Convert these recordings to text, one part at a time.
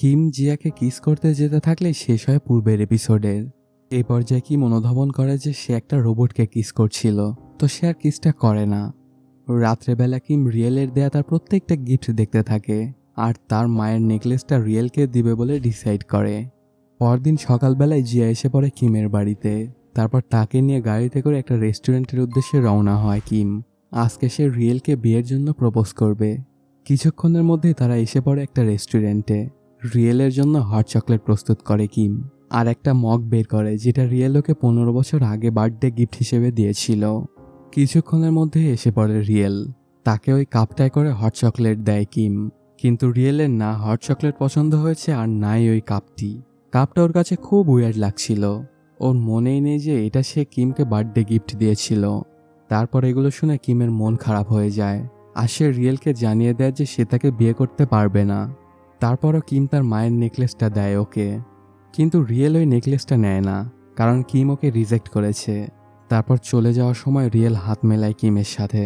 Kim জিয়াকে kiss করতে যেতে থাকলে শেষ হয় পূর্বের এপিসোডের এই পর্যায়ে কিম অনুধাবন করে যে সে একটা রোবটকে কিস করছিল, তো সে আর কিসটা করে না। রাত্রেবেলা কিম রিয়েলের দেয়া তার প্রত্যেকটা গিফট দেখতে থাকে, আর তার মায়ের নেকলেসটা রিয়েলকে দিবে বলে ডিসাইড করে। পরদিন সকালবেলায় জিয়া এসে পড়ে কিমের বাড়িতে। তারপর তাকে নিয়ে গাড়িতে করে একটা রেস্টুরেন্টের উদ্দেশ্যে রওনা হয় কিম। আজকে সে রিয়েলকে বিয়ের জন্য প্রপোজ করবে। কিছুক্ষণের মধ্যেই তারা এসে পড়ে একটা রেস্টুরেন্টে রিয়েলের জন্য হট চকলেট প্রস্তুত করে কিম। আর একটা মগ বের করে, যেটা রিয়েল ওকে পনেরো বছর আগে বার্থডে গিফট হিসেবে দিয়েছিল। কিছুক্ষণের মধ্যে এসে পড়ে রিয়েল। তাকে ওই কাপটায় করে হট চকলেট দেয় কিম। কিন্তু রিয়েলের না হট চকলেট পছন্দ হয়েছে আর নাই ওই কাপটি। কাপটা ওর কাছে খুব উইয়ার্ড লাগছিল। ওর মনেই নেই যে এটা সে কিমকে বার্থডে গিফট দিয়েছিল। তারপর এগুলো শুনে কিমের মন খারাপ হয়ে যায়। আর সে রিয়েলকে জানিয়ে দেয় যে সে তাকে বিয়ে করতে পারবে না। তারপরও কিম তার মায়ের নেকলেসটা দেয় ওকে। কিন্তু রিয়েল ওই নেকলেসটা নেয় না, কারণ কিম ওকে রিজেক্ট করেছে। তারপর চলে যাওয়ার সময় রিয়েল হাত মেলায় কিমের সাথে।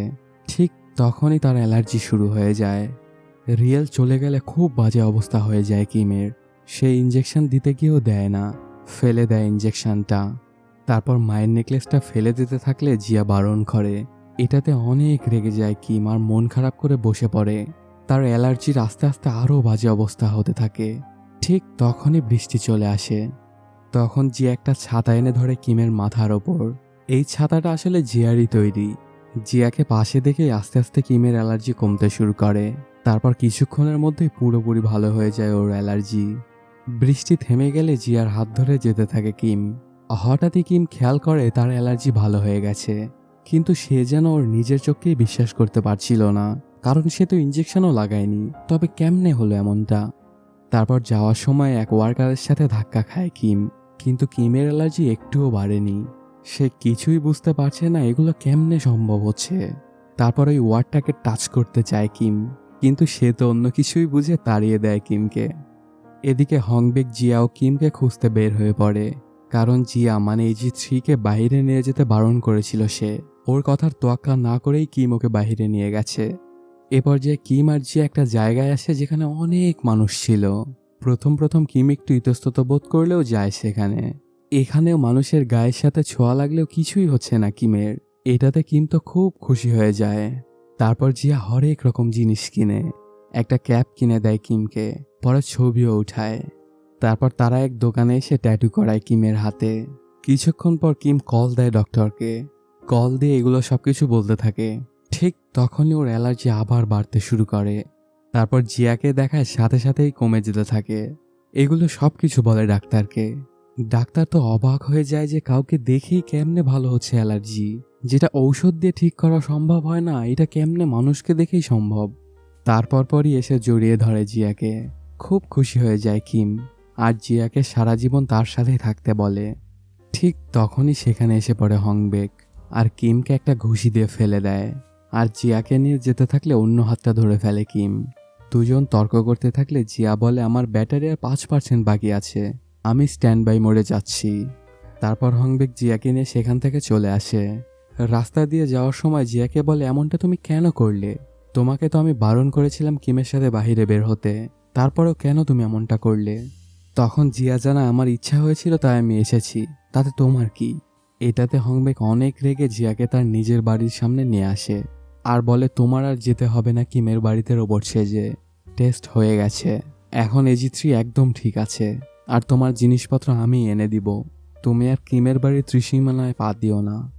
ঠিক তখনই তার অ্যালার্জি শুরু হয়ে যায়। রিয়েল চলে গেলে খুব বাজে অবস্থা হয়ে যায় কিমের। সে ইঞ্জেকশন দিতে গিয়েও দেয় না, ফেলে দেয় ইঞ্জেকশনটা তারপর মায়ের নেকলেসটা ফেলে দিতে থাকলে জিয়া বারণ করে। এটাতে অনেক রেগে যায় কিম আর মন খারাপ করে বসে পড়ে। তার অ্যালার্জির আস্তে আস্তে আরও বাজে অবস্থা হতে থাকে। ঠিক তখনই বৃষ্টি চলে আসে। তখন জিয়া একটা ছাতা এনে ধরে কিমের মাথার ওপর। এই ছাতাটা আসলে জিয়ারই তৈরি। জিয়াকে পাশে দেখে আস্তে আস্তে কিমের অ্যালার্জি কমতে শুরু করে। তারপর কিছুক্ষণের মধ্যেই পুরোপুরি ভালো হয়ে যায় ওর অ্যালার্জি। বৃষ্টি থেমে গেলে জিয়ার হাত ধরে যেতে থাকে কিম। হঠাৎই কিম খেয়াল করে তার অ্যালার্জি ভালো হয়ে গেছে। কিন্তু সে যেন ওর নিজের চোখকেই বিশ্বাস করতে পারছিল না। কারণ সে তো ইঞ্জেকশনও লাগায়নি। তবে কেমনে হলো এমনটা? তারপর যাওয়ার সময় এক ওয়ার্কারের সাথে ধাক্কা খায় কিম। কিন্তু কিমের অ্যালার্জি একটুও বাড়েনি। সে কিছুই বুঝতে পারছে না এগুলো কেমনে সম্ভব হচ্ছে। তারপর ওই ওয়ার্ডটাকে টাচ করতে চায় কিম। কিন্তু সে তো অন্য কিছুই বুঝে তাড়িয়ে দেয় কিমকে। এদিকে হংবেক জিয়াও কিমকে খুঁজতে বের হয়ে পড়ে। কারণ জিয়া মানে এজি থ্রিকে বাইরে নিয়ে যেতে বারণ করেছিল সে। ওর কথার তোয়াক্কা না করেই কিম ওকে বাইরে নিয়ে গেছে। এ পর্যায়ে কিম আর জিয়া একটা জায়গায় আসে যেখানে অনেক মানুষ ছিল। প্রথম প্রথম কিম একটু ইতস্তত বোধ করলেও যায় সেখানে। এখানেও মানুষের গায়ের সাথে ছোঁয়া লাগলেও কিছুই হচ্ছে না কিমের। এটাতে কিম তো খুব খুশি হয়ে যায়। তারপর জিয়া হরেক রকম জিনিস কিনে। একটা ক্যাপ কিনে দেয় কিমকে, পরে ছবিও উঠায়। তারপর তারা এক দোকানে এসে ট্যাটু করায় কিমের হাতে। কিছুক্ষণ পর কিম কল দেয় ডক্টরকে। কল দিয়ে এগুলো সবকিছু বলতে থাকে। ঠিক তখনই ওর অ্যালার্জি আবার বাড়তে শুরু করে। তারপর জিয়াকে দেখায় সাথে সাথেই কমে যেতে থাকে। এগুলো সব কিছু বলে ডাক্তারকে। ডাক্তার তো অবাক হয়ে যায় যে কাউকে দেখেই কেমনে ভালো হচ্ছে অ্যালার্জি। যেটা ঔষধ দিয়ে ঠিক করা সম্ভব হয় না, এটা কেমনে মানুষকে দেখেই সম্ভব? তারপর পরই এসে জড়িয়ে ধরে জিয়াকে। খুব খুশি হয়ে যায় কিম। আর জিয়াকে সারা জীবন তার সাথেই থাকতে বলে। ঠিক তখনই সেখানে এসে পড়ে হংবেক। আর কিমকে একটা ঘুষি দিয়ে ফেলে দেয়। আর জিয়াকে নিয়ে যেতে থাকলে অন্য হাতটা ধরে ফেলে কিম। দুজন তর্ক করতে থাকলে জিয়া বলে, আমার ব্যাটারি আর পাঁচ পার্সেন্ট বাকি আছে। আমি স্ট্যান্ড বাই মোড়ে যাচ্ছি। তারপর হংবেক জিয়াকে নিয়ে সেখান থেকে চলে আসে। রাস্তা দিয়ে যাওয়ার সময় জিয়াকে বলে, এমনটা তুমি কেন করলে? তোমাকে তো আমি বারণ করেছিলাম কিমের সাথে বাহিরে বের হতে। তারপরেও কেন তুমি এমনটা করলে? তখন জিয়া জানা আমার ইচ্ছা হয়েছিল তাই আমি এসেছি। তাতে তোমার কি? এটাতে হংবেক অনেক রেগে জিয়াকে তার নিজের বাড়ির সামনে নিয়ে আসে। আর বলে, তোমার আর যেতে হবে না কিমের বাড়িতে রোবট সেজে টেস্ট হয়ে গেছে। এখন এজি থ্রি একদম ঠিক আছে। আর তোমার জিনিসপত্র আমি এনে দিব। তুমি আর কিমের বাড়ির ত্রিসীমানায় পা দিও না।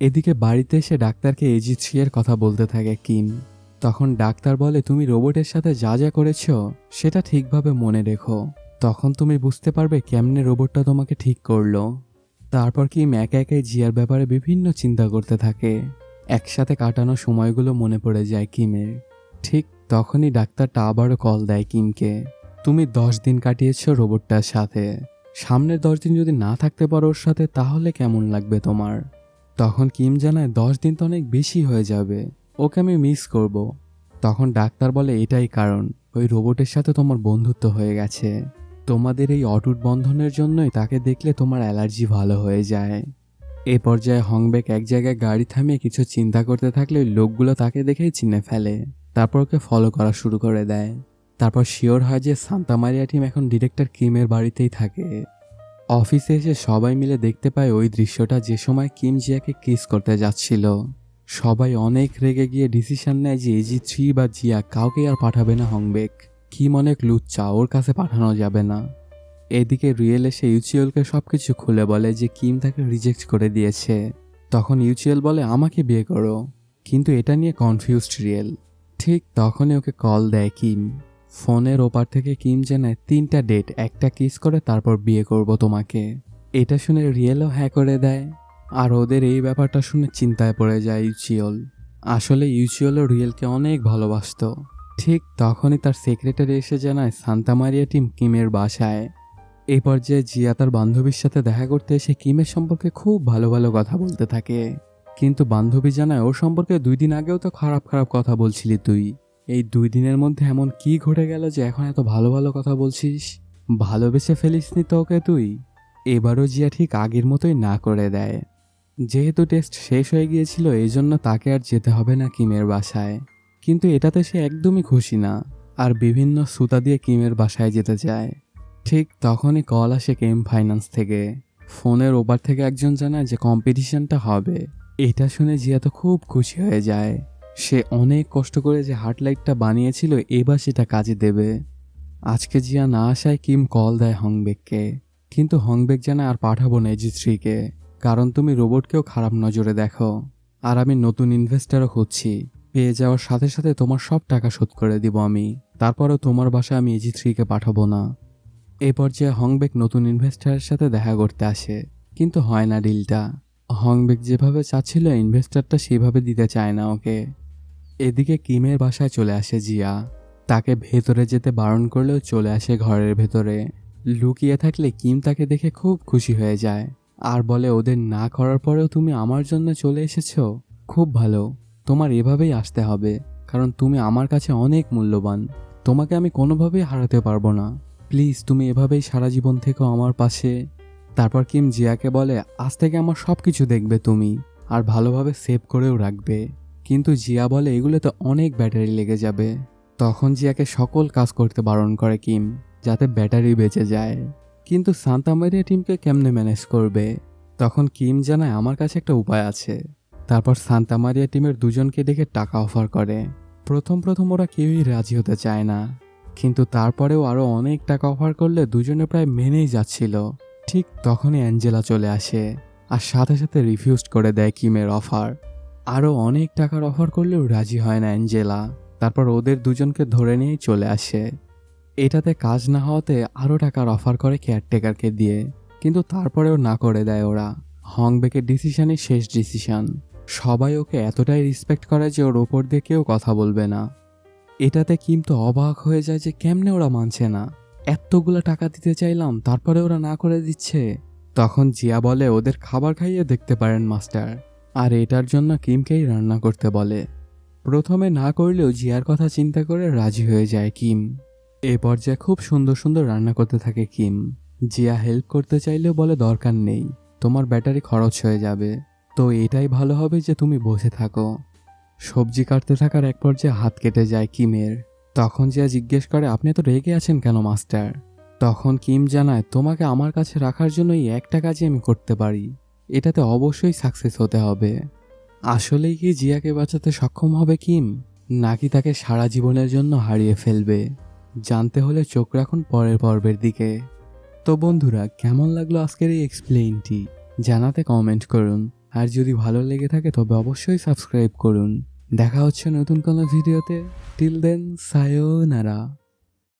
এদিকে বাড়িতে এসে ডাক্তারকে এজি থ্রি এর কথা বলতে থাকে কিম। তখন ডাক্তার বলে, তুমি রোবটের সাথে যা যা করেছ, সেটা ঠিকভাবে মনে রেখো। তখন তুমি বুঝতে পারবে কেমনে রোবটটা তোমাকে ঠিক করল। তারপর কিম একা একাই জিয়ার ব্যাপারে বিভিন্ন চিন্তা করতে থাকে। একসাথে কাটানো সময়গুলো মনে পড়ে যায় কিমের। ঠিক তখনই ডাক্তারটা আবারও কল দেয় কিমকে। তুমি দশ দিন কাটিয়েছ রোবটটার সাথে। সামনের দশ দিন যদি না থাকতে পারো ওর সাথে, তাহলে কেমন লাগবে তোমার? তখন কিম জানায়, দশ দিন তো অনেক বেশি হয়ে যাবে। ওকে আমি মিস করব। তখন ডাক্তার বলে, এটাই কারণ। ওই রোবটের সাথে তোমার বন্ধুত্ব হয়ে গেছে। তোমাদের এই অটুট বন্ধনের জন্যই তাকে দেখলে তোমার অ্যালার্জি ভালো হয়ে যায়। এ পর্যায়ে হংবেক এক জায়গায় গাড়ি থামিয়ে কিছু চিন্তা করতে থাকলে লোকগুলো তাকে দেখেই চিনে ফেলে। তারপর ওকে ফলো করা শুরু করে দেয়। তারপর শিওর হয় যে সান্তা মারিয়া টিম এখন ডিরেক্টর কিমের বাড়িতেই থাকে। অফিসে এসে সবাই মিলে দেখতে পায় ওই দৃশ্যটা যে সময় কিম জিয়াকে কিস করতে যাচ্ছিল। সবাই অনেক রেগে গিয়ে ডিসিশন নেয় যে এজি থ্রি বা জিয়া কাউকে আর পাঠাবে না হংবেক। কিম অনেক লুচ্চা ওর কাছে পাঠানো যাবে না। এদিকে রিয়েল এসে ইউচিওলকে সবকিছু খুলে বলে যে কিম তাকে রিজেক্ট করে দিয়েছে। তখন ইউচিএল বলে, আমাকে বিয়ে করো। কিন্তু এটা নিয়ে কনফিউজড রিয়েল। ঠিক তখনই ওকে কল দেয় কিম। ফোনের ওপার থেকে কিম জানায়, তিনটা ডেট, একটা কিস করে তারপর বিয়ে করব তোমাকে। এটা শুনে রিয়েলও হ্যাঁ করে দেয়। আর ওদের এই ব্যাপারটা শুনে চিন্তায় পড়ে যায় ইউচিওল। আসলে ইউচিওলও রিয়েলকে অনেক ভালোবাসতো। ঠিক তখনই তার সেক্রেটারি এসে জানায় সান্তামারিয়া টিম কিমের বাসায়। এই পর্যায়ে জিয়া তার বান্ধবীর সাথে দেখা করতে এসে কিমের সম্পর্কে খুব ভালো ভালো কথা বলতে থাকে। কিন্তু বান্ধবী জানায়, ওর সম্পর্কে দুই দিন আগেও তো খারাপ খারাপ কথা বলছিলি তুই। এই দুই দিনের মধ্যে এমন কি ঘটে গেল যে এখন এত ভালো ভালো কথা বলছিস? ভালোবেসে ফেলিসনি তো ওকে তুই? এবারও জিয়া ঠিক আগের মতোই না করে দেয়। যেহেতু টেস্ট শেষ হয়ে গিয়েছিল, এই জন্য তাকে আর যেতে হবে না কিমের বাসায়। কিন্তু এটাতে সে একদমই খুশি না। আর বিভিন্ন সুতা দিয়ে কিমের বাসায় যেতে চায়। ঠিক তখনই কল আসে কেম ফাইন্যান্স থেকে। ফোনের ওপার থেকে একজন জানায় যে কম্পিটিশনটা হবে। এটা শুনে জিয়া তো খুব খুশি হয়ে যায়। সে অনেক কষ্ট করে যে হার্টলাইটটা বানিয়েছিল, এবার সেটা কাজে দেবে। আজকে জিয়া না আসায় কিম কল দেয় হংবেককে। কিন্তু হংবেক জানা আর পাঠাবো না এজি থ্রিকে কারণ তুমি রোবটকেও খারাপ নজরে দেখো। আর আমি নতুন ইনভেস্টারও খুঁজছি। পেয়ে যাওয়ার সাথে সাথে তোমার সব টাকা শোধ করে দিব আমি। তারপরেও তোমার বাসায় আমি এজি থ্রিকে পাঠাবো না। এ পর্যায়ে হংবেক নতুন ইনভেস্টারের সাথে দেখা করতে আসে, কিন্তু হয় না ডিলটা। হংবেক যেভাবে চাচ্ছিল ইনভেস্টারটা সেভাবে দিতে চায় না ওকে। এদিকে কিমের বাসায় চলে আসে জিয়া। তাকে ভেতরে যেতে বারণ করলেও চলে আসে ঘরের ভেতরে। লুকিয়ে থাকলে কিম তাকে দেখে খুব খুশি হয়ে যায়। আর বলে, ওদের না করার পরেও তুমি আমার জন্য চলে এসেছ? খুব ভালো। তোমার এভাবেই আসতে হবে, কারণ তুমি আমার কাছে অনেক মূল্যবান। তোমাকে আমি কোনোভাবেই হারাতে পারব না। প্লিজ তুমি এভাবেই সারা জীবন থেকো আমার পাশে। তারপর কিম জিয়াকে বলে, আজ থেকে আমার সব কিছু দেখবে তুমি, আর ভালোভাবে সেভ করেও রাখবে। কিন্তু জিয়া বলে এগুলোতে অনেক ব্যাটারি লেগে যাবে। তখন জিয়াকে সকল কাজ করতে বারণ করে কিম, যাতে ব্যাটারি বেঁচে যায়। কিন্তু সান্তামারিয়া টিমকে কেমনে ম্যানেজ করবে? তখন কিম জানায়, আমার কাছে একটা উপায় আছে। তারপর সান্তামারিয়া টিমের দুজনকে ডেকে টাকা অফার করে। প্রথম প্রথম ওরা কেউই রাজি হতে চায় না। কিন্তু তারপরেও আরও অনেক টাকা অফার করলে দুজনে প্রায় মেনেই যাচ্ছিল। ঠিক তখনই অ্যাঞ্জেলা চলে আসে আর সাথে সাথে রিফিউজ করে দেয় কিমের অফার আরও অনেক টাকার অফার করলেও রাজি হয় না অ্যাঞ্জেলা। তারপর ওদের দুজনকে ধরে নিয়েই চলে আসে। এটাতে কাজ না হওয়াতে আরও টাকার অফার করে কেয়ারটেকারকে দিয়ে। কিন্তু তারপরেও না করে দেয় ওরা। হংবেকের ডিসিশনই শেষ ডিসিশন সবাই ওকে এতটাই রেসপেক্ট করে যে ওর ওপর দিয়ে কেউ কথা বলবে না। এটাতে কিন্তু অবাক হয়ে যায় যে কেমনে ওরা মানছে না। এতগুলো টাকা দিতে চাইলাম, তারপরে ওরা না করে দিচ্ছে। তখন জিয়া বলে, ওদের খাবার খাইয়ে দেখতে পারেন, মাস্টার। আর এটার জন্য কিমকেই রান্না করতে বলে। প্রথমে না করলেও জিয়ার কথা চিন্তা করে রাজি হয়ে যায় কিম। এ পর্যায়ে খুব সুন্দর সুন্দর রান্না করতে থাকে কিম। জিয়া হেল্প করতে চাইলেও বলে, দরকার নেই, তোমার ব্যাটারি খরচ হয়ে যাবে। তো এটাই ভালো হবে যে তুমি বসে থাকো। সবজি কাটতে থাকার এক পর্যায়ে হাত কেটে যায় কিমের। তখন জিয়া জিজ্ঞেস করে, আপনি তো রেগে আছেন কেন, মাস্টার? তখন কিম জানায়, তোমাকে আমার কাছে রাখার জন্য এই একটা কাজই আমি করতে পারি। এটাতে অবশ্যই সাকসেস হতে হবে। আসলেই কি জিয়াকে বাঁচাতে সক্ষম হবে কিম? নাকি তাকে সারা জীবনের জন্য হারিয়ে ফেলবে? জানতে হলে চোখ রাখুন পরের পর্বের দিকে। তো বন্ধুরা, কেমন লাগল আজকের এই এক্সপ্লেইনটি জানাতে কমেন্ট করুন। আর যদি ভালো লেগে থাকে, তবে অবশ্যই সাবস্ক্রাইব করুন। দেখা হচ্ছে নতুন কোনো ভিডিওতে। Till then সায়োনারা